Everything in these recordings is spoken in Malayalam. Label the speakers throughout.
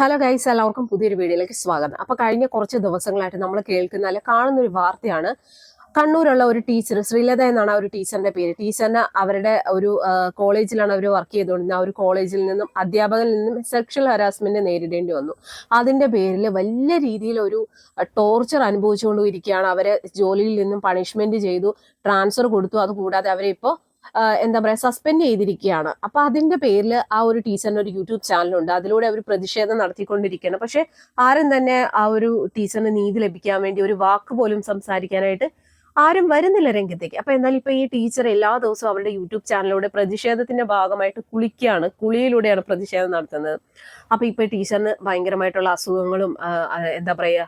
Speaker 1: ഹലോ ഗൈസ് എല്ലാവർക്കും പുതിയൊരു വീഡിയോയിലേക്ക് സ്വാഗതം. അപ്പൊ കഴിഞ്ഞ കുറച്ച് ദിവസങ്ങളായിട്ട് നമ്മൾ കേൾക്കുന്ന അല്ലെ കാണുന്ന ഒരു വാർത്തയാണ്. കണ്ണൂരുള്ള ഒരു ടീച്ചർ ശ്രീലത എന്നാണ് ആ ഒരു ടീച്ചറിന്റെ പേര്. ടീച്ചറിന് അവരുടെ ഒരു കോളേജിലാണ് അവർ വർക്ക് ചെയ്തുകൊണ്ടിരുന്നത്. ആ ഒരു കോളേജിൽ നിന്നും അധ്യാപകനിൽ നിന്നും സെക്ഷൽ ഹരാസ്മെന്റ് നേരിടേണ്ടി വന്നു. അതിന്റെ പേരിൽ വലിയ രീതിയിൽ ഒരു ടോർച്ചർ അനുഭവിച്ചുകൊണ്ടിരിക്കുകയാണ്. അവരെ ജോലിയിൽ നിന്നും പണിഷ്മെന്റ് ചെയ്തു ട്രാൻസ്ഫർ കൊടുത്തു. അതുകൂടാതെ അവരെ ഇപ്പോൾ എന്താ പറയുക സസ്പെൻഡ് ചെയ്തിരിക്കുകയാണ്. അപ്പൊ അതിന്റെ പേരിൽ ആ ഒരു ടീച്ചറിന്റെ ഒരു യൂട്യൂബ് ചാനലുണ്ട് അതിലൂടെ അവർ പ്രതിഷേധം നടത്തിക്കൊണ്ടിരിക്കുകയാണ്. പക്ഷേ ആരും തന്നെ ആ ഒരു ടീച്ചറിന് നീതി ലഭിക്കാൻ വേണ്ടി ഒരു വാക്ക് പോലും സംസാരിക്കാനായിട്ട് ആരും വരുന്നില്ല രംഗത്തേക്ക്. അപ്പൊ എന്നാൽ ഇപ്പൊ ഈ ടീച്ചർ എല്ലാ ദിവസവും അവരുടെ യൂട്യൂബ് ചാനലിലൂടെ പ്രതിഷേധത്തിന്റെ ഭാഗമായിട്ട് കുളിക്കുകയാണ്. കുളിയിലൂടെയാണ് പ്രതിഷേധം നടത്തുന്നത്. അപ്പൊ ഇപ്പൊ ടീച്ചറിന് ഭയങ്കരമായിട്ടുള്ള അസുഖങ്ങളും എന്താ പറയാ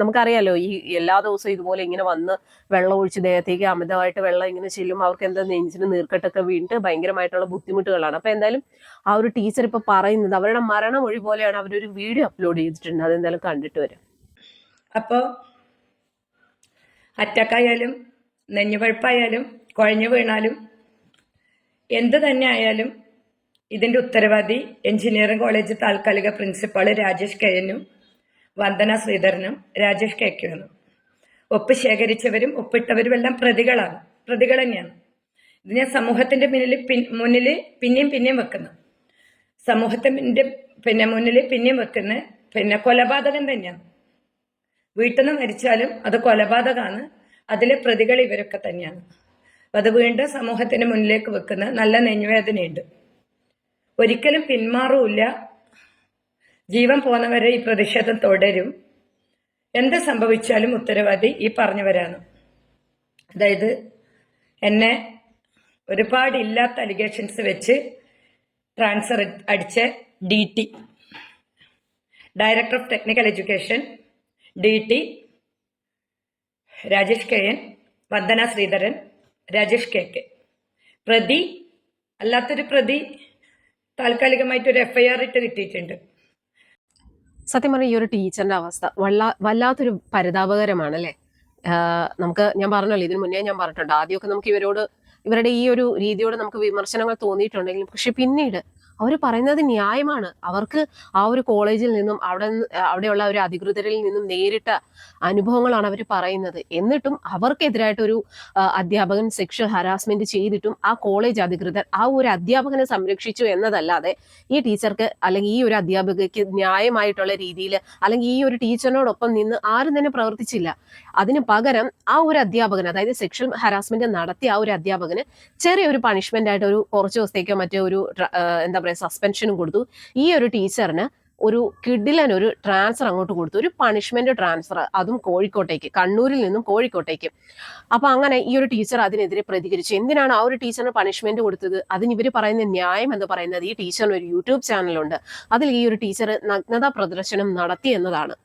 Speaker 1: നമുക്കറിയാലോ ഈ എല്ലാ ദിവസവും ഇതുപോലെ ഇങ്ങനെ വന്ന് വെള്ളം ഒഴിച്ച് ദേഹത്തേക്ക് അമിതമായിട്ട് വെള്ളം ഇങ്ങനെ ചെല്ലും അവർക്ക് എന്താ നെഞ്ചിന് നീർക്കെട്ടൊക്കെ വീണിട്ട് ഭയങ്കരമായിട്ടുള്ള ബുദ്ധിമുട്ടുകളാണ്. അപ്പൊ എന്തായാലും ആ ഒരു ടീച്ചർ ഇപ്പൊ പറയുന്നത് അവരുടെ മരണം ഒഴി പോലെയാണ് അവരൊരു വീഡിയോ അപ്ലോഡ് ചെയ്തിട്ടുണ്ട്. അതെന്തായാലും കണ്ടിട്ട് വരും.
Speaker 2: അപ്പോൾ അറ്റക്കായാലും നെഞ്ഞുപഴുപ്പായാലും കുഴഞ്ഞു വീണാലും എന്ത് തന്നെ ആയാലും ഇതിന്റെ ഉത്തരവാദി എഞ്ചിനീയറിംഗ് കോളേജ് താൽക്കാലിക പ്രിൻസിപ്പാൾ രാജേഷ് കെയനും വന്ദന ശ്രീധരനും രാജേഷ് കെക്കുമെന്നും ഒപ്പ് ശേഖരിച്ചവരും ഒപ്പിട്ടവരും എല്ലാം പ്രതികളാണ്. പ്രതികൾ തന്നെയാണ്. ഇത് ഞാൻ സമൂഹത്തിന്റെ മുന്നിൽ പിൻ മുന്നിൽ പിന്നെയും പിന്നെയും വെക്കുന്നു. സമൂഹത്തിന്റെ പിന്നെ മുന്നിൽ പിന്നെയും വെക്കുന്ന പിന്നെ കൊലപാതകം തന്നെയാണ്. വീട്ടിൽ മരിച്ചാലും അത് കൊലപാതകമാണ്. അതിലെ പ്രതികൾ ഇവരൊക്കെ തന്നെയാണ്. അത് വീണ്ടും സമൂഹത്തിന് മുന്നിലേക്ക് വെക്കുന്ന നല്ല നെഞ്ഞുവേദനയുണ്ട്. ഒരിക്കലും പിന്മാറൂല്ല. ജീവൻ പോന്നവരെ ഈ പ്രതിഷേധം തുടരും. എന്ത് സംഭവിച്ചാലും ഉത്തരവാദി ഈ പറഞ്ഞവരാണ്. അതായത് എന്നെ ഒരുപാട് ഇല്ലാത്ത അലിഗേഷൻസ് വെച്ച് ട്രാൻസ്ഫർ അടിച്ച D T director of technical education D T Rajesh K N Vandana Sreedharan Rajesh K K. പ്രതി അല്ലാത്തൊരു പ്രതി താൽക്കാലികമായിട്ട് ഒരു എഫ്ഐആർ ഇട്ട് കിട്ടിയിട്ടുണ്ട്.
Speaker 1: സത്യം പറഞ്ഞ ഈ ഒരു ടീച്ചറിന്റെ അവസ്ഥ വല്ലാ വല്ലാത്തൊരു പരിതാപകരമാണ് അല്ലേ നമുക്ക് ഞാൻ പറഞ്ഞല്ലോ ഇതിനു മുന്നേ ഞാൻ പറഞ്ഞിട്ടുണ്ട് ആദ്യമൊക്കെ നമുക്ക് ഇവരോട് ഇവരുടെ ഈ ഒരു രീതിയോട് നമുക്ക് വിമർശനങ്ങൾ തോന്നിയിട്ടുണ്ടെങ്കിലും പക്ഷെ പിന്നീട് അവർ പറയുന്നത് ന്യായമാണ്. അവർക്ക് ആ ഒരു കോളേജിൽ നിന്നും അവിടെ അവിടെയുള്ള ഒരു അധികൃതരിൽ നിന്നും നേരിട്ട അനുഭവങ്ങളാണ് അവർ പറയുന്നത്. എന്നിട്ടും അവർക്കെതിരായിട്ട് ഒരു അധ്യാപകൻ സെക്ഷൽ ഹരാസ്മെന്റ് ചെയ്തിട്ടും ആ കോളേജ് അധികൃതർ ആ ഒരു അധ്യാപകനെ സംരക്ഷിച്ചു എന്നതല്ലാതെ ഈ ടീച്ചർക്ക് അല്ലെങ്കിൽ ഈ ഒരു അധ്യാപകയ്ക്ക് ന്യായമായിട്ടുള്ള രീതിയിൽ അല്ലെങ്കിൽ ഈ ഒരു ടീച്ചറിനോടൊപ്പം നിന്ന് ആരും തന്നെ പ്രവർത്തിച്ചില്ല. അതിന് പകരം ആ ഒരു അധ്യാപകൻ അതായത് സെക്ഷൽ ഹരാസ്മെന്റ് നടത്തിയ ആ ഒരു അധ്യാപകന് ചെറിയൊരു പണിഷ്മെന്റ് ആയിട്ട് ഒരു കുറച്ച് ദിവസത്തേക്കോ മറ്റോ ഒരു എന്താ പറയുക സസ്പെൻഷനും കൊടുത്തു. ഈ ഒരു ടീച്ചറിന് ഒരു കിഡിലൻ ഒരു ട്രാൻസ്ഫർ അങ്ങോട്ട് കൊടുത്തു. ഒരു പണിഷ്മെന്റ് ട്രാൻസ്ഫർ അതും കോഴിക്കോട്ടേക്ക് കണ്ണൂരിൽ നിന്നും കോഴിക്കോട്ടേക്ക്. അപ്പൊ അങ്ങനെ ഈ ഒരു ടീച്ചർ അതിനെതിരെ പ്രതികരിച്ചു. എന്തിനാണ് ആ ഒരു ടീച്ചറിന് പണിഷ്മെന്റ് കൊടുത്തത്? അതിന് ഇവർ പറയുന്ന ന്യായം എന്ന് പറയുന്നത് ഈ ടീച്ചറിന് ഒരു യൂട്യൂബ് ചാനലുണ്ട് അതിൽ ഈ ഒരു ടീച്ചർ നഗ്നതാ പ്രദർശനം നടത്തി എന്നതാണ്.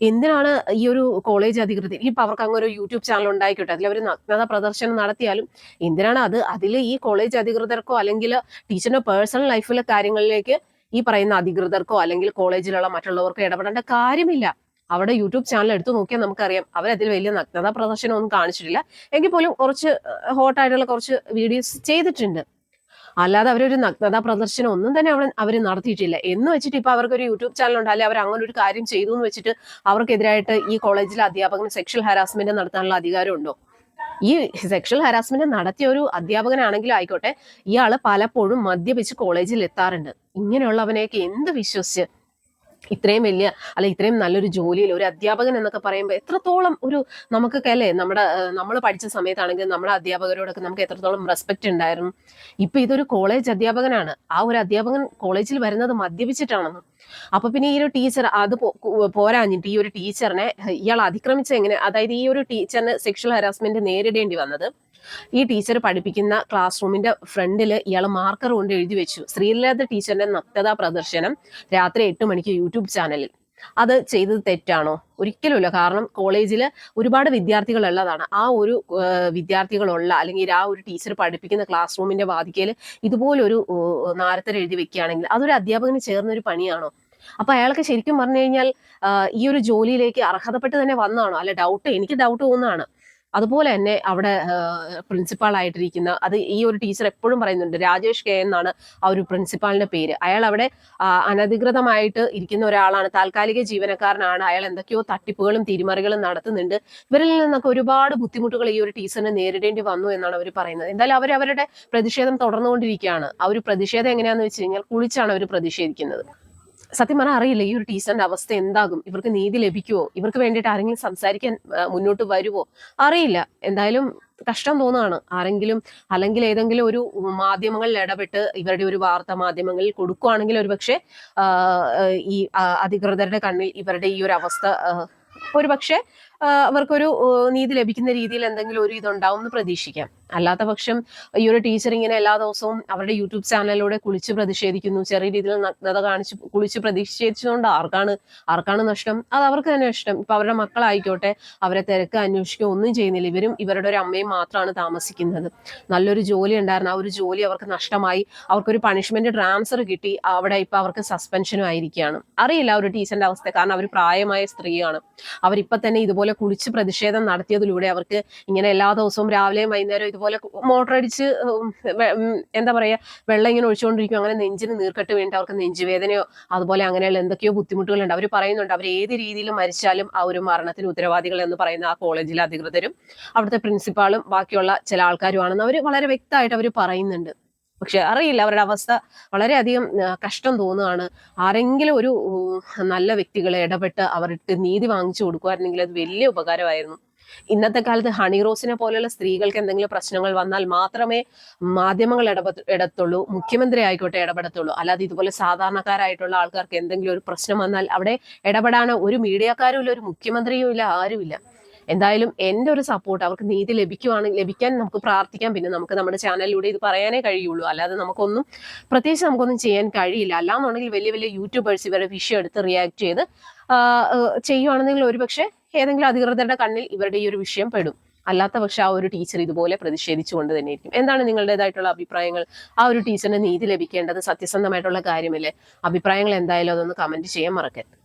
Speaker 1: എന്തിനാണ് ഈ ഒരു കോളേജ് അധികൃതർ ഇപ്പം അവർക്ക് അങ്ങ് ഒരു യൂട്യൂബ് ചാനൽ ഉണ്ടായിക്കോട്ടെ അതിൽ അവർ നഗ്നത പ്രദർശനം നടത്തിയാലും എന്തിനാണ് അത്? അതിൽ ഈ കോളേജ് അധികൃതർക്കോ അല്ലെങ്കിൽ ടീച്ചറിന്റെ പേഴ്സണൽ ലൈഫിലെ കാര്യങ്ങളിലേക്ക് ഈ പറയുന്ന അധികൃതർക്കോ അല്ലെങ്കിൽ കോളേജിലുള്ള മറ്റുള്ളവർക്കോ ഇടപെടേണ്ട കാര്യമില്ല. അവിടെ യൂട്യൂബ് ചാനൽ എടുത്തു നോക്കിയാൽ നമുക്കറിയാം അവരതിൽ വലിയ നഗ്നതാ പ്രദർശനം ഒന്നും കാണിച്ചിട്ടില്ല. എങ്കിൽ പോലും കുറച്ച് ഹോട്ടായിട്ടുള്ള കുറച്ച് വീഡിയോസ് ചെയ്തിട്ടുണ്ട്. അല്ലാതെ അവരൊരു നഗ്നതാ പ്രദർശനം ഒന്നും തന്നെ അവിടെ അവർ നടത്തിയിട്ടില്ല. എന്ന് വെച്ചിട്ട് ഇപ്പൊ അവർക്ക് ഒരു യൂട്യൂബ് ചാനൽ ഉണ്ട്. അല്ലെങ്കിൽ അവർ അങ്ങനെ ഒരു കാര്യം ചെയ്തു എന്ന് വെച്ചിട്ട് അവർക്കെതിരായിട്ട് ഈ കോളേജിലെ അധ്യാപകന് സെക്ഷൽ ഹാരാസ്മെന്റ് നടത്താനുള്ള അധികാരമുണ്ടോ? ഈ സെക്ഷൽ ഹരാസ്മെന്റ് നടത്തിയ ഒരു അധ്യാപകനാണെങ്കിലും ആയിക്കോട്ടെ ഇയാൾ പലപ്പോഴും മദ്യപിച്ച് കോളേജിൽ എത്താറുണ്ട് ഇങ്ങനെയുള്ളവനെയൊക്കെ എന്ത് വിശ്വസിച്ച് ഇത്രയും വലിയ അല്ലെ ഇത്രയും നല്ലൊരു ജോലിയിൽ ഒരു അധ്യാപകൻ എന്നൊക്കെ പറയുമ്പോൾ എത്രത്തോളം ഒരു നമുക്കൊക്കെ അല്ലേ നമ്മുടെ നമ്മൾ പഠിച്ച സമയത്താണെങ്കിൽ നമ്മുടെ അധ്യാപകരോടൊക്കെ നമുക്ക് എത്രത്തോളം റെസ്പെക്റ്റ് ഉണ്ടായിരുന്നു. ഇപ്പൊ ഇതൊരു കോളേജ് അധ്യാപകനാണ്. ആ ഒരു അധ്യാപകൻ കോളേജിൽ വരുന്നത് മദ്യപിച്ചിട്ടാണെന്ന്. അപ്പൊ പിന്നെ ഈ ഒരു ടീച്ചർ അത് പോരാഞ്ഞിട്ട് ഈ ഒരു ടീച്ചറിനെ ഇയാൾ അതിക്രമിച്ച എങ്ങനെ അതായത് ഈ ഒരു ടീച്ചറിന് സെക്ഷൽ ഹരാസ്മെന്റ് നേരിടേണ്ടി വന്നത് ഈ ടീച്ചർ പഠിപ്പിക്കുന്ന ക്ലാസ് റൂമിന്റെ ഫ്രണ്ടിൽ ഇയാൾ മാർക്കർ കൊണ്ട് എഴുതി വെച്ചു. ശ്രീലത ടീച്ചറിന്റെ നഗ്നതാ പ്രദർശനം രാത്രി എട്ട് മണിക്ക് യൂട്യൂബ് ചാനലിൽ അത് ചെയ്തത് തെറ്റാണോ? ഒരിക്കലുമില്ല കാരണം കോളേജിൽ ഒരുപാട് വിദ്യാർത്ഥികൾ ഉള്ളതാണ്. ആ ഒരു വിദ്യാർത്ഥികളുള്ള അല്ലെങ്കിൽ ആ ഒരു ടീച്ചർ പഠിപ്പിക്കുന്ന ക്ലാസ് റൂമിന്റെ വാതിക്കയിൽ ഇതുപോലൊരു നാരത്തിൽ എഴുതി വെക്കുകയാണെങ്കിൽ അതൊരു അധ്യാപകന് ചേർന്ന ഒരു പണിയാണോ? അപ്പൊ അയാൾക്ക് ശരിക്കും പറഞ്ഞു കഴിഞ്ഞാൽ ഈ ഒരു ജോലിയിലേക്ക് അർഹതപ്പെട്ട് തന്നെ വന്നാണോ അല്ല ഡൗട്ട് എനിക്ക് ഡൗട്ട് തോന്നുന്നതാണ്. അതുപോലെ തന്നെ അവിടെ പ്രിൻസിപ്പാളായിട്ടിരിക്കുന്ന അത് ഈ ഒരു ടീച്ചർ എപ്പോഴും പറയുന്നുണ്ട് രാജേഷ് കെ എന്നാണ് ആ ഒരു പ്രിൻസിപ്പാളിന്റെ പേര്. അയാൾ അവിടെ അനധികൃതമായിട്ട് ഇരിക്കുന്ന ഒരാളാണ് താൽക്കാലിക ജീവനക്കാരനാണ്. അയാൾ എന്തൊക്കെയോ തട്ടിപ്പുകളും തിരിമറികളും നടത്തുന്നുണ്ട്. ഇവരിൽ നിന്നൊക്കെ ഒരുപാട് ബുദ്ധിമുട്ടുകൾ ഈ ഒരു ടീച്ചറിന് നേരിടേണ്ടി വന്നു എന്നാണ് അവർ പറയുന്നത്. എന്തായാലും അവർ അവരുടെ പ്രതിഷേധം തുടർന്നുകൊണ്ടിരിക്കുകയാണ്. ആ ഒരു പ്രതിഷേധം എങ്ങനെയാണെന്ന് വെച്ച് കഴിഞ്ഞാൽ കുളിച്ചാണ് അവർ പ്രതിഷേധിക്കുന്നത്. സത്യം പറഞ്ഞാൽ അറിയില്ല. ഈ ഒരു ടീച്ചറിന്റെ അവസ്ഥ എന്താകും? ഇവർക്ക് നീതി ലഭിക്കുമോ ഇവർക്ക് വേണ്ടിയിട്ട് ആരെങ്കിലും സംസാരിക്കാൻ മുന്നോട്ട് വരുമോ അറിയില്ല. എന്തായാലും കഷ്ടം തോന്നാണ്. ആരെങ്കിലും അല്ലെങ്കിൽ ഏതെങ്കിലും ഒരു മാധ്യമങ്ങളിൽ ഇടപെട്ട് ഇവരുടെ ഒരു വാർത്താ മാധ്യമങ്ങളിൽ കൊടുക്കുകയാണെങ്കിൽ ഒരു പക്ഷേ ഈ അധികൃതരുടെ കണ്ണിൽ ഇവരുടെ ഈ ഒരു അവസ്ഥ ഒരു പക്ഷേ അവർക്കൊരു നീതി ലഭിക്കുന്ന രീതിയിൽ എന്തെങ്കിലും ഒരു ഇതുണ്ടാവും എന്ന് പ്രതീക്ഷിക്കാം. അല്ലാത്ത പക്ഷം ഈ ഒരു ടീച്ചർ ഇങ്ങനെ എല്ലാ ദിവസവും അവരുടെ യൂട്യൂബ് ചാനലിലൂടെ കുളിച്ച് പ്രതിഷേധിക്കുന്നു. ചെറിയ രീതിയിൽ നഗ്നത കാണിച്ച് കുളിച്ച് പ്രതിഷേധിച്ചുകൊണ്ട് ആർക്കാണ് ആർക്കാണ് നഷ്ടം? അത് അവർക്ക് തന്നെ നഷ്ടം. ഇപ്പൊ അവരുടെ മക്കളായിക്കോട്ടെ അവരെ തിരക്ക് അന്വേഷിക്കുക ഒന്നും ചെയ്യുന്നില്ല. ഇവരും ഇവരുടെ ഒരു അമ്മയും മാത്രമാണ് താമസിക്കുന്നത്. നല്ലൊരു ജോലി ഉണ്ടായിരുന്നു. ആ ഒരു ജോലി അവർക്ക് നഷ്ടമായി. അവർക്കൊരു പണിഷ്മെന്റ് ട്രാൻസ്ഫർ കിട്ടി. അവിടെ ഇപ്പൊ അവർക്ക് സസ്പെൻഷനും ആയിരിക്കുകയാണ്. അറിയില്ല ഒരു ടീച്ചറിന്റെ അവസ്ഥ. കാരണം അവർ പ്രായമായ സ്ത്രീയാണ്. അവരിപ്പൊ തന്നെ ഇതുപോലെ കുളിച്ച് പ്രതിഷേധം നടത്തിയതിലൂടെ അവർക്ക് ഇങ്ങനെ എല്ലാ ദിവസവും രാവിലെയും വൈകുന്നേരം ഇതുപോലെ മോട്ടർ അടിച്ച് എന്താ പറയാ വെള്ളം ഇങ്ങനെ ഒഴിച്ചുകൊണ്ടിരിക്കും. അങ്ങനെ നെഞ്ചിന് നീർക്കെട്ട് വേണ്ടി അവർക്ക് നെഞ്ചുവേദനയോ അതുപോലെ അങ്ങനെയുള്ള എന്തൊക്കെയോ ബുദ്ധിമുട്ടുകളുണ്ട്. അവർ പറയുന്നുണ്ട് അവർ ഏത് രീതിയിൽ മരിച്ചാലും ആ ഒരു മരണത്തിന് ഉത്തരവാദികൾ എന്ന് പറയുന്ന ആ കോളേജിലെ അധികൃതരും അവിടുത്തെ പ്രിൻസിപ്പാളും ബാക്കിയുള്ള ചില ആൾക്കാരുമാണെന്ന് അവർ വളരെ വ്യക്തമായിട്ട് അവർ പറയുന്നുണ്ട്. പക്ഷെ അറിയില്ല. അവരുടെ അവസ്ഥ വളരെയധികം കഷ്ടം തോന്നുകയാണ്. ആരെങ്കിലും ഒരു നല്ല വ്യക്തികളെ ഇടപെട്ട് അവർക്ക് നീതി വാങ്ങിച്ചു കൊടുക്കുമായിരുന്നെങ്കിൽ അത് വലിയ ഉപകാരമായിരുന്നു. ഇന്നത്തെ കാലത്ത് ഹണി റോസിനെ പോലെയുള്ള സ്ത്രീകൾക്ക് എന്തെങ്കിലും പ്രശ്നങ്ങൾ വന്നാൽ മാത്രമേ മാധ്യമങ്ങൾ ഇടപെ ഇടത്തുള്ളൂ മുഖ്യമന്ത്രി ആയിക്കോട്ടെ ഇടപെടത്തുള്ളൂ. അല്ലാതെ ഇതുപോലെ സാധാരണക്കാരായിട്ടുള്ള ആൾക്കാർക്ക് എന്തെങ്കിലും ഒരു പ്രശ്നം വന്നാൽ അവിടെ ഇടപെടാനോ ഒരു മീഡിയക്കാരും ഇല്ല ഒരു മുഖ്യമന്ത്രിയും ഇല്ല ആരുമില്ല. എന്തായാലും എന്റെ ഒരു സപ്പോർട്ട് അവർക്ക് നീതി ലഭിക്കുവാണെങ്കിൽ ലഭിക്കാൻ നമുക്ക് പ്രാർത്ഥിക്കാം. പിന്നെ നമുക്ക് നമ്മുടെ ചാനലിലൂടെ ഇത് പറയാനേ കഴിയുള്ളൂ. അല്ലാതെ നമുക്കൊന്നും പ്രത്യേകിച്ച് നമുക്കൊന്നും ചെയ്യാൻ കഴിയില്ല. അല്ലാന്നുണ്ടെങ്കിൽ വലിയ വലിയ യൂട്യൂബേഴ്സ് ഇവരുടെ വിഷയം എടുത്ത് റിയാക്ട് ചെയ്ത് ചെയ്യുവാണെന്നെങ്കിൽ ഒരുപക്ഷെ ഏതെങ്കിലും അധികൃതരുടെ കണ്ണിൽ ഇവരുടെ ഈ ഒരു വിഷയം പെടും. അല്ലാത്ത പക്ഷെ ആ ഒരു ടീച്ചർ ഇതുപോലെ പ്രതിഷേധിച്ചുകൊണ്ട് തന്നെ ഇരിക്കും എന്താണ് നിങ്ങളുടേതായിട്ടുള്ള അഭിപ്രായങ്ങൾ? ആ ഒരു ടീച്ചറിന് നീതി ലഭിക്കേണ്ടത് സത്യസന്ധമായിട്ടുള്ള കാര്യമല്ലേ? അഭിപ്രായങ്ങൾ എന്തായാലും അതൊന്ന് കമന്റ് ചെയ്യാൻ മറക്കരുത്.